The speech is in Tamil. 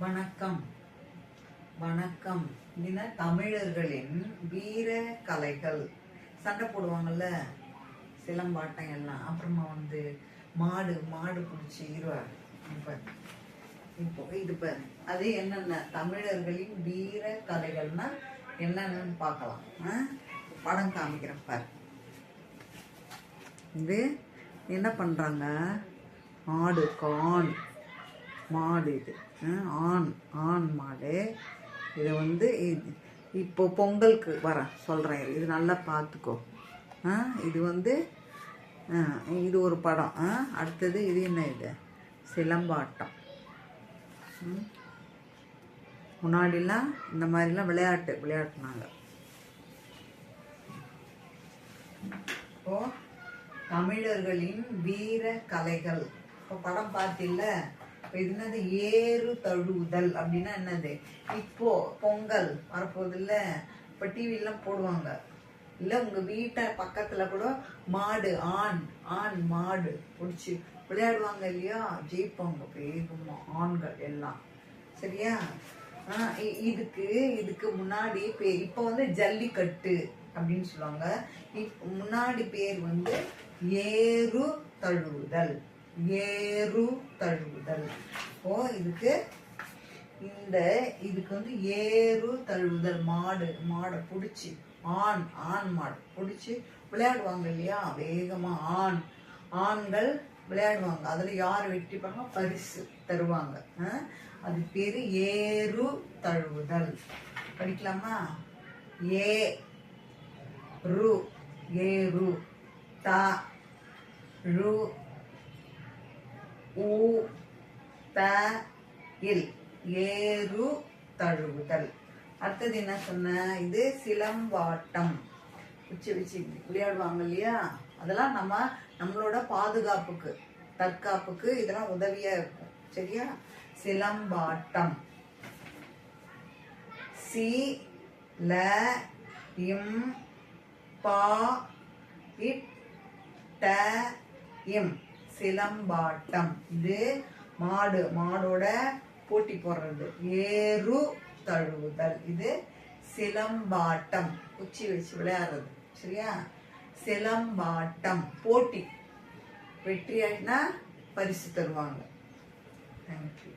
வணக்கம். வணக்கம். இதுனா தமிழர்களின் வீர கலைகள். சண்டை போடுவாங்கல்ல? சிலம்பாட்டம் எல்லாம். அப்புறமா வந்து மாடு மாடு பிடிச்சி இருவார் இப்போ இப்போ இது பாரு அது என்னென்ன? தமிழர்களின் வீர கலைகள்னா என்னென்னு பார்க்கலாம். ஆ? படம் காமிக்கிறேன் பாரு இது என்ன பண்ணுறாங்க ஆடு கான். மாடு இது. ஆண் ஆண் மாடு. இதை வந்து இது இப்போ பொங்கலுக்கு வரேன் சொல்கிறேன் இது நல்லா பார்த்துக்கோ. ஆ இது வந்து ஆ, இது ஒரு படம். ஆ அடுத்தது இது என்ன இது? சிலம்பாட்டம். ம். முன்னாடிலாம் இந்த மாதிரிலாம் விளையாட்டு விளையாட்டுனாங்க. இப்போ தமிழர்களின் வீர கலைகள் இப்போ படம் பார்த்தில்ல? இப்போ என்னது ஏறு தழுவுதல் அப்படின்னா என்னது? இப்போ பொங்கல் வரப்போதில்ல இப்போ டிவிலாம் போடுவாங்க. இல்லை உங்கள் வீட்டை பக்கத்தில் கூட மாடு ஆண் ஆண் மாடு பிடிச்சி விளையாடுவாங்க இல்லையா? ஜெயிப்பாங்க வேகமாக ஆண்கள் எல்லாம். சரியா? இ- இதுக்கு இதுக்கு முன்னாடி பேர் இப்போ வந்து ஜல்லிக்கட்டு அப்படின்னு சொல்லுவாங்க. இப் முன்னாடி பேர் வந்து ஏறு தழுவுதல். ஏறு தழுவுதல் இப்போ இதுக்கு இந்த இதுக்கு வந்து ஏறு தழுவுதல் மாடு மாடை பிடிச்சி ஆண் ஆண் மாடு பிடிச்சி விளையாடுவாங்க இல்லையா? வேகமாக ஆண் ஆண்கள் விளையாடுவாங்க. அதில் யார் வெட்டிப்பாங்க பரிசு தருவாங்க. அது பேர் ஏறு தழுவுதல் படிக்கலாமா? ஏ ரு ஏரு த ரு உ த இல் ஏறு தழுவுதல் அடுத்தது என்ன சொன்ன? இது சிலம்பாட்டம் உச்சி வச்சு விளையாடுவாங்க இல்லையா? அதெல்லாம் நம்ம நம்மளோட பாதுகாப்புக்கு தற்காப்புக்கு இதெல்லாம் உதவியா இருக்கும். சரியா? சிலம்பாட்டம் சி ல இம் பா இட் ட இம் சிலம்பாட்டம். இது மாடு மாடோட போட்டி போடுறது. ஏறு தழுவுதல். இது சிலம்பாட்டம். குச்சி வச்சு விளையாடுறது. சரியா? சிலம்பாட்டம். போட்டி. வெற்றி ஆயினா பரிசு தருவாங்க. தேங்க்யூ